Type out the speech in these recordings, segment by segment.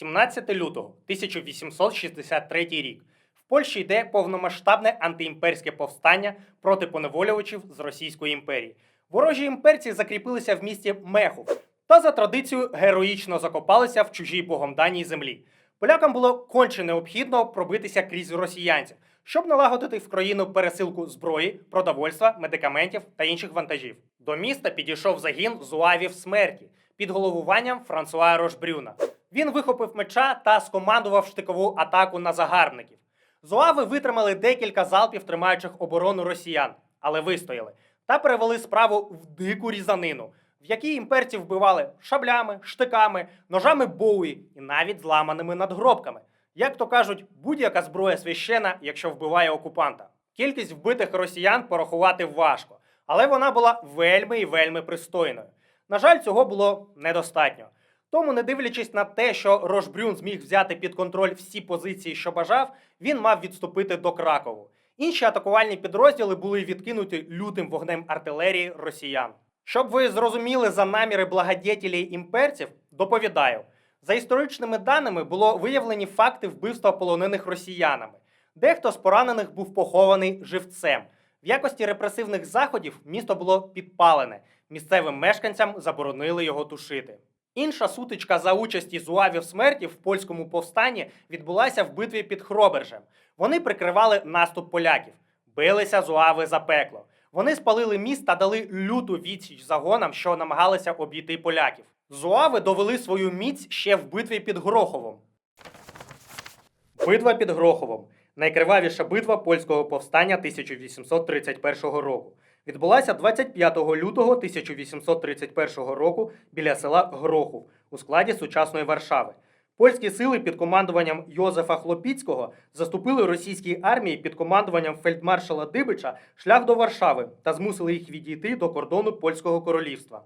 17 лютого 1863 рік. В Польщі йде повномасштабне антиімперське повстання проти поневолювачів з Російської імперії. Ворожі імперці закріпилися в місті Мехов та за традицією героїчно закопалися в чужій богом даній землі. Полякам було конче необхідно пробитися крізь росіянців, щоб налагодити в країну пересилку зброї, продовольства, медикаментів та інших вантажів. До міста підійшов загін зуавів смерті під головуванням Франсуа Рошбрюна. Він вихопив меча та скомандував штикову атаку на загарбників. Зуави витримали декілька залпів, тримаючих оборону росіян, але вистояли та перевели справу в дику різанину, в якій імперці вбивали шаблями, штиками, ножами боуї і навіть зламаними надгробками. Як то кажуть, будь-яка зброя священа, якщо вбиває окупанта. Кількість вбитих росіян порахувати важко, але вона була вельми і вельми пристойною. На жаль, цього було недостатньо. Тому, не дивлячись на те, що Рошбрюн зміг взяти під контроль всі позиції, що бажав, він мав відступити до Кракову. Інші атакувальні підрозділи були відкинуті лютим вогнем артилерії росіян. Щоб ви зрозуміли за наміри благодетелей імперців, доповідаю. За історичними даними було виявлені факти вбивства полонених росіянами. Дехто з поранених був похований живцем. В якості репресивних заходів місто було підпалене. Місцевим мешканцям заборонили його тушити. Інша сутичка за участі зуавів смерті в польському повстанні відбулася в битві під Хробержем. Вони прикривали наступ поляків, билися зуави за пекло. Вони спалили міст та дали люту відсіч загонам, що намагалися обійти поляків. Зуави довели свою міць ще в битві під Гроховом. Битва під Гроховом найкривавіша битва польського повстання 1831 року. Відбулася 25 лютого 1831 року біля села Грохов у складі сучасної Варшави. Польські сили під командуванням Йозефа Хлопіцького заступили російській армії під командуванням фельдмаршала Дибича шлях до Варшави та змусили їх відійти до кордону польського королівства.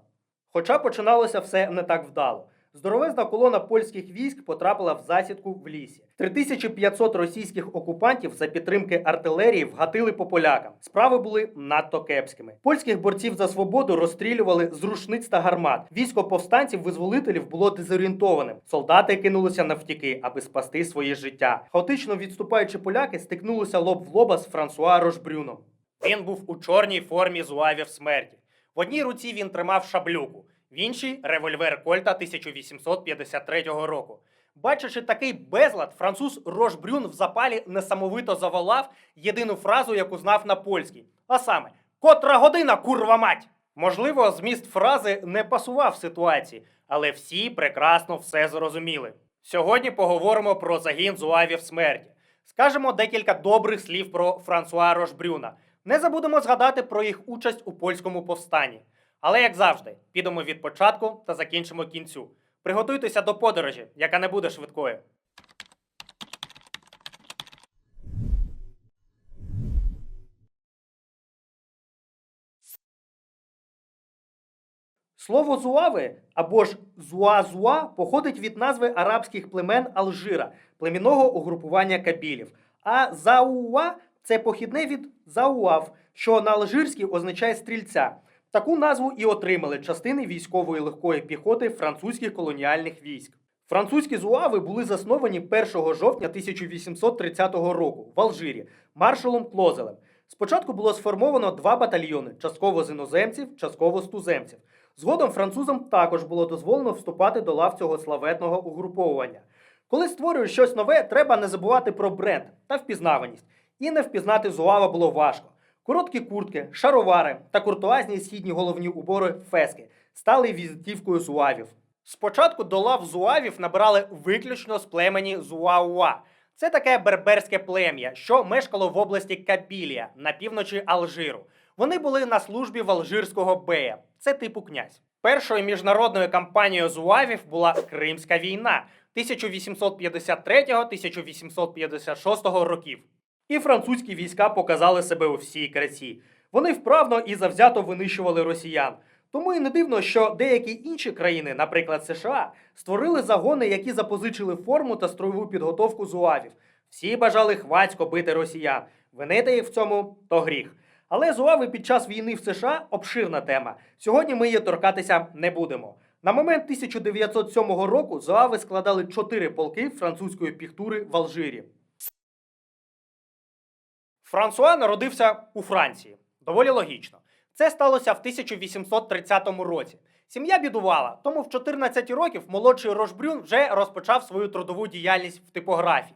Хоча починалося все не так вдало. Здоровезна колона польських військ потрапила в засідку в лісі. 3500 російських окупантів за підтримки артилерії вгатили по полякам. Справи були надто кепськими. Польських борців за свободу розстрілювали з рушниць та гармат. Військо повстанців-визволителів було дезорієнтованим. Солдати кинулися навтіки, аби спасти своє життя. Хаотично відступаючи поляки, стикнулися лоб в лоба з Франсуа Рошбрюном. Він був у чорній формі зуавів смерті. В одній руці він тримав шаблюку, в іншій револьвер Кольта 1853 року. Бачачи такий безлад, француз Рошбрюн в запалі несамовито заволав єдину фразу, яку знав на польській. А саме: Котра година, курва мать! Можливо, зміст фрази не пасував ситуації, але всі прекрасно все зрозуміли. Сьогодні поговоримо про загін зуавів смерті. Скажемо декілька добрих слів про Франсуа Рошбрюна. Не забудемо згадати про їх участь у польському повстанні. Але, як завжди, підемо від початку та закінчимо кінцю. Приготуйтеся до подорожі, яка не буде швидкою. Слово зуави або ж зуазуа походить від назви арабських племен Алжира, племінного угрупування кабілів. А зауа це похідне від зауав, що на алжирській означає стрільця. Таку назву і отримали частини військової легкої піхоти французьких колоніальних військ. Французькі зуави були засновані 1 жовтня 1830 року в Алжирі маршалом Клозелем. Спочатку було сформовано два батальйони: частково з іноземців, частково з туземців. Згодом французам також було дозволено вступати до лав цього славетного угруповування. Коли створюєш щось нове, треба не забувати про бренд та впізнаваність. І не впізнати зуава було важко. Короткі куртки, шаровари та куртуазні східні головні убори фески стали візитівкою зуавів. Спочатку до лав зуавів набирали виключно з племені Зуауа. Це таке берберське плем'я, що мешкало в області Кабілія на півночі Алжиру. Вони були на службі в алжирського бея. Це типу князь. Першою міжнародною кампанією зуавів була Кримська війна 1853-1856 років. І французькі війська показали себе у всій красі. Вони вправно і завзято винищували росіян. Тому і не дивно, що деякі інші країни, наприклад США, створили загони, які запозичили форму та строєву підготовку зуавів. Всі бажали хвацько бити росіян. Винити їх в цьому то гріх. Але зуави під час війни в США обширна тема. Сьогодні ми її торкатися не будемо. На момент 1907 року зоави складали чотири полки французької піхтури в Алжирі. Франсуа народився у Франції. Доволі логічно. Це сталося в 1830 році. Сім'я бідувала, тому в 14 років молодший Рошбрюн вже розпочав свою трудову діяльність в типографії.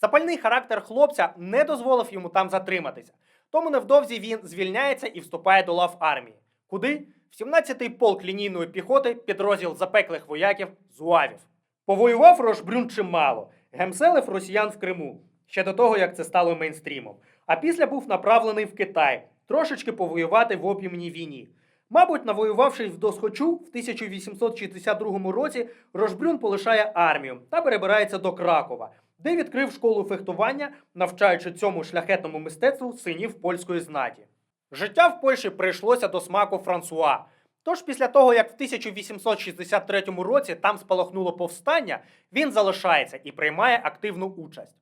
Запальний характер хлопця не дозволив йому там затриматися. Тому невдовзі він звільняється і вступає до лав армії. Куди? В 17-й полк лінійної піхоти підрозділ запеклих вояків зуавів. Повоював Рошбрюн чимало, гемселив росіян в Криму, ще до того, як це стало мейнстрімом. А після був направлений в Китай, трошечки повоювати в опівній війні. Мабуть, навоювавшись в Досхочу, в 1862 році Рошбрюн полишає армію та перебирається до Кракова, де відкрив школу фехтування, навчаючи цьому шляхетному мистецтву синів польської знаті. Життя в Польщі прийшлося до смаку Франсуа. Тож після того, як в 1863 році там спалахнуло повстання, він залишається і приймає активну участь.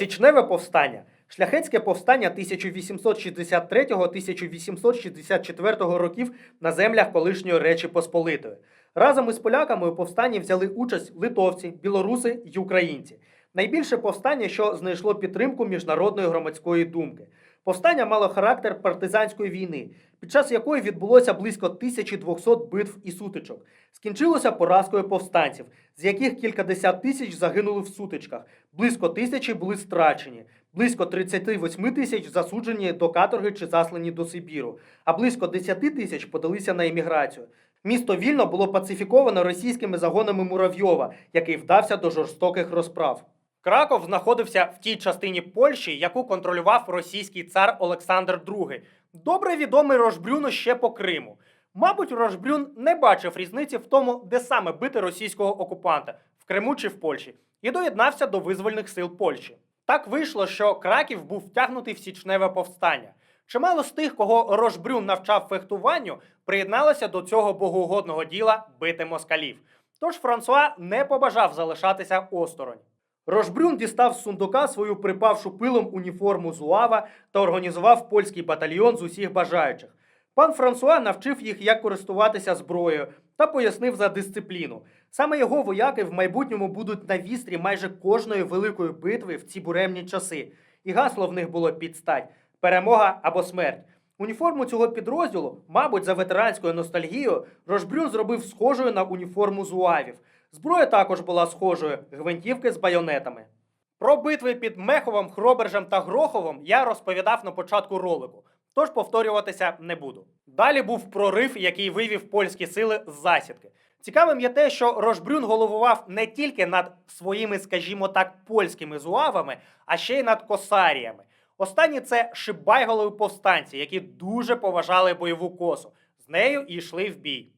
Січневе повстання. Шляхетське повстання 1863-1864 років на землях колишньої Речі Посполитої. Разом із поляками у повстанні взяли участь литовці, білоруси й українці. Найбільше повстання, що знайшло підтримку міжнародної громадської думки. Повстання мало характер партизанської війни, під час якої відбулося близько 1200 битв і сутичок. Скінчилося поразкою повстанців, з яких кількадесят тисяч загинули в сутичках, близько тисячі були страчені, близько 38 тисяч засуджені до каторги чи заслані до Сибіру, а близько 10 тисяч подалися на еміграцію. Місто вільно було пацифіковано російськими загонами Муравйова, який вдався до жорстоких розправ. Краков знаходився в тій частині Польщі, яку контролював російський цар Олександр II, добре відомий Рошбрюну ще по Криму. Мабуть, Рошбрюн не бачив різниці в тому, де саме бити російського окупанта в Криму чи в Польщі, і доєднався до визвольних сил Польщі. Так вийшло, що Краків був втягнутий в січневе повстання. Чимало з тих, кого Рошбрюн навчав фехтуванню, приєдналося до цього богоугодного діла бити москалів. Тож Франсуа не побажав залишатися осторонь. Рошбрюн дістав з сундука свою припавшу пилом уніформу зуава та організував польський батальйон з усіх бажаючих. Пан Франсуа навчив їх, як користуватися зброєю та пояснив за дисципліну. Саме його вояки в майбутньому будуть на вістрі майже кожної великої битви в ці буремні часи. І гасло в них було підстать перемога або смерть. Уніформу цього підрозділу, мабуть, за ветеранською ностальгією, Рошбрюн зробив схожою на уніформу зуавів. Зброя також була схожою гвинтівки з байонетами. Про битви під Меховом, Хробержем та Гроховом я розповідав на початку ролику, тож повторюватися не буду. Далі був прорив, який вивів польські сили з засідки. Цікавим є те, що Рошбрюн головував не тільки над своїми, скажімо так, польськими зуавами, а ще й над косаріями. Останні це шибайголові повстанці, які дуже поважали бойову косу. З нею йшли в бій.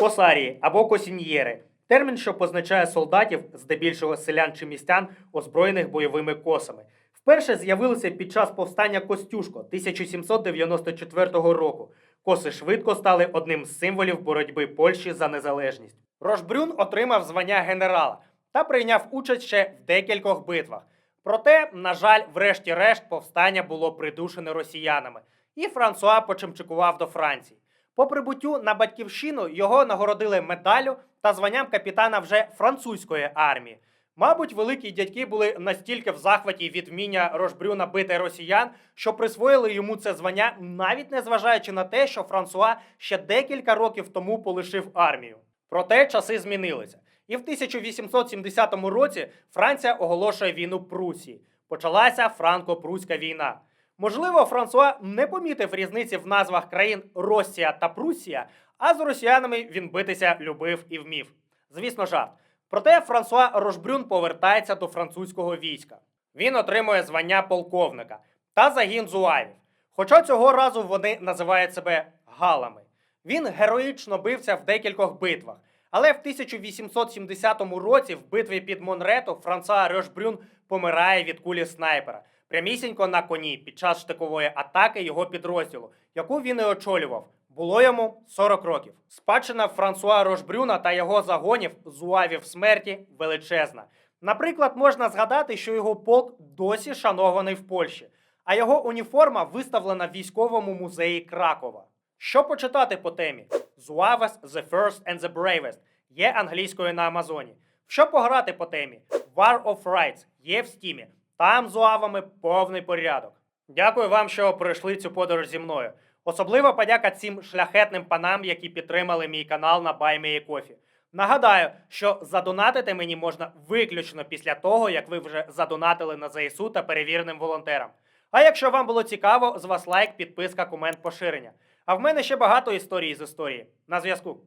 Косарії або косіньєри термін, що позначає солдатів, здебільшого селян чи містян, озброєних бойовими косами. Вперше з'явилися під час повстання Костюшко 1794 року. Коси швидко стали одним з символів боротьби Польщі за незалежність. Рошбрюн отримав звання генерала та прийняв участь ще в декількох битвах. Проте, на жаль, врешті-решт повстання було придушене росіянами, і Франсуа почимчикував до Франції. По прибуттю на батьківщину його нагородили медаллю та званням капітана вже французької армії. Мабуть, великі дядьки були настільки в захваті від вміння Рошбрюна бити росіян, що присвоїли йому це звання, навіть не зважаючи на те, що Франсуа ще декілька років тому полишив армію. Проте часи змінилися. І в 1870 році Франція оголошує війну Прусії. Почалася франко-пруська війна. Можливо, Франсуа не помітив різниці в назвах країн Росія та Прусія, а з росіянами він битися любив і вмів. Звісно, жарт. Проте Франсуа Рошбрюн повертається до французького війська. Він отримує звання полковника та загін зуавів. Хоча цього разу вони називають себе галами. Він героїчно бився в декількох битвах. Але в 1870 році в битві під Монрето Франсуа Рошбрюн помирає від кулі снайпера прямісінько на коні під час штикової атаки його підрозділу, яку він і очолював. Було йому 40 років. Спадщина Франсуа Рошбрюна та його загонів зуавів смерті величезна. Наприклад, можна згадати, що його полк досі шанований в Польщі, а його уніформа виставлена в військовому музеї Кракова. Що почитати по темі? Zuavas The First and the Bravest є англійською на Амазоні. Що пограти по темі? War of Rights є в стімі. Там з уавами повний порядок. Дякую вам, що пройшли цю подорож зі мною. Особлива подяка цим шляхетним панам, які підтримали мій канал на BuyMeACoffee. Нагадаю, що задонатити мені можна виключно після того, як ви вже задонатили на ЗСУ та перевіреним волонтерам. А якщо вам було цікаво, з вас лайк, підписка, комент, поширення. А в мене ще багато історій з історії. На зв'язку.